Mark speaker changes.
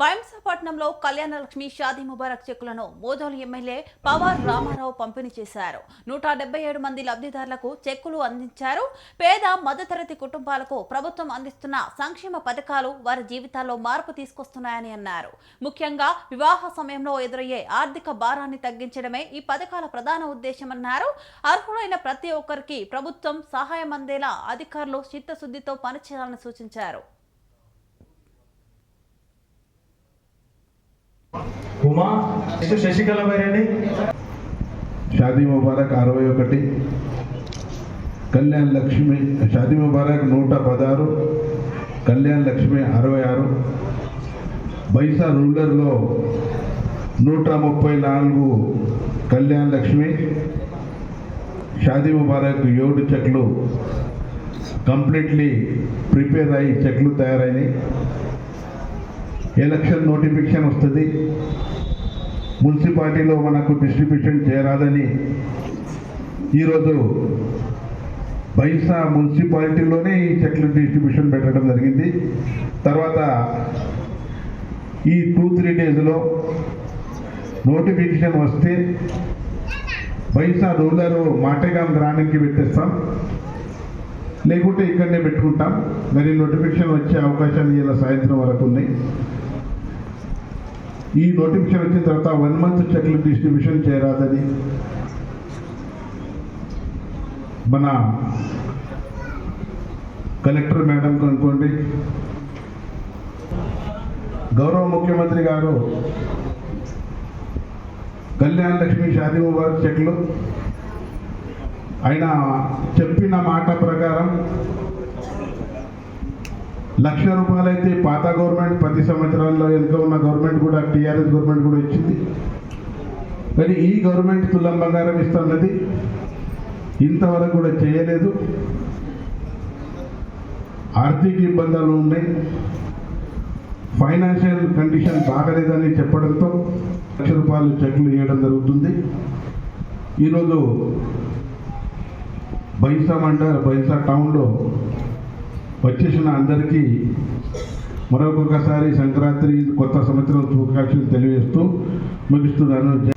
Speaker 1: భైంసపట్నంలో కళ్యాణలక్ష్మి షాదీ ముబారక్ చెక్కులను మోదోలు ఎమ్మెల్యే పవార్ రామారావు పంపిణీ చేశారు. నూట డెబ్బై ఏడు మంది లబ్ధిదారులకు చెక్కులు అందించారు. పేద మధ్యతరగతి కుటుంబాలకు ప్రభుత్వం అందిస్తున్న సంక్షేమ పథకాలు వారి జీవితాల్లో మార్పు తీసుకొస్తున్నాయని అన్నారు. ముఖ్యంగా వివాహ సమయంలో ఎదురయ్యే ఆర్థిక భారాన్ని తగ్గించడమే ఈ పథకాల ప్రధాన ఉద్దేశమన్నారు. అర్హులైన ప్రతి ఒక్కరికి ప్రభుత్వం సహాయం అందేలా అధికారులు చిత్తశుద్ధితో పనిచేయాలని సూచించారు.
Speaker 2: ఉమా నెక్స్ట్ శశికళ బైరెడ్డి
Speaker 3: షాదీ ముబారక్ అరవై ఒకటి. కళ్యాణ్ లక్ష్మి షాదీ ముబారక్ నూట పదహారు. కళ్యాణ్ లక్ష్మి అరవై ఆరు. బైసా రూరల్లో నూట ముప్పై నాలుగు కళ్యాణ్ లక్ష్మి. షాదీ ముబారక్ ఏడు చెక్లు. కంప్లీట్లీ ప్రిపేర్ అయ్యి చెట్లు తయారైనాయి. ఎలక్షన్ నోటిఫికేషన్ వస్తుంది. మున్సిపాలిటీలో మనకు డిస్ట్రిబ్యూషన్ చేరాలని ఈరోజు బైసా మున్సిపాలిటీలోనే ఈ చెక్ల డిస్ట్రిబ్యూషన్ పెట్టడం జరిగింది. తర్వాత ఈ టూ త్రీ డేస్లో నోటిఫికేషన్ వస్తే బైసా రూరల్ మాటేగాం గ్రామానికి పెట్టేస్తాం. లేకుంటే ఇక్కడనే పెట్టుకుంటాం. మరి నోటిఫికేషన్ వచ్చే అవకాశాలు ఇలా సాయంత్రం వరకు ఉన్నాయి. ఈ నోటిఫికేషన్ వచ్చిన తర్వాత వన్ మంత్ చెక్లు డిస్ట్రిబ్యూషన్ చేయరాదని మన కలెక్టర్ మేడం అనుకోండి. గౌరవ ముఖ్యమంత్రి గారు కళ్యాణ్ లక్ష్మి షాదీ ముబారక్ చెక్లు. ఆయన చెప్పిన మాట ప్రకారం లక్ష రూపాయలైతే పాత గవర్నమెంట్ పది సంవత్సరాల్లో వెనుక ఉన్న గవర్నమెంట్ కూడా టీఆర్ఎస్ గవర్నమెంట్ కూడా ఇచ్చింది. మరి ఈ గవర్నమెంట్ తులం బంగారం ఇస్తున్నది ఇంతవరకు కూడా చేయలేదు. ఆర్థిక ఇబ్బందులు ఉన్నాయి. ఫైనాన్షియల్ కండిషన్ బాగలేదని చెప్పడంతో లక్ష రూపాయలు చెక్లు వేయడం జరుగుతుంది. ఈరోజు బైసా మండల్ బైసా టౌన్లో వచ్చేసిన అందరికీ మరొకసారి సంక్రాంతి కొత్త సంవత్సరం శుభాకాంక్షలు తెలియజేస్తూ ముగిస్తున్నాను.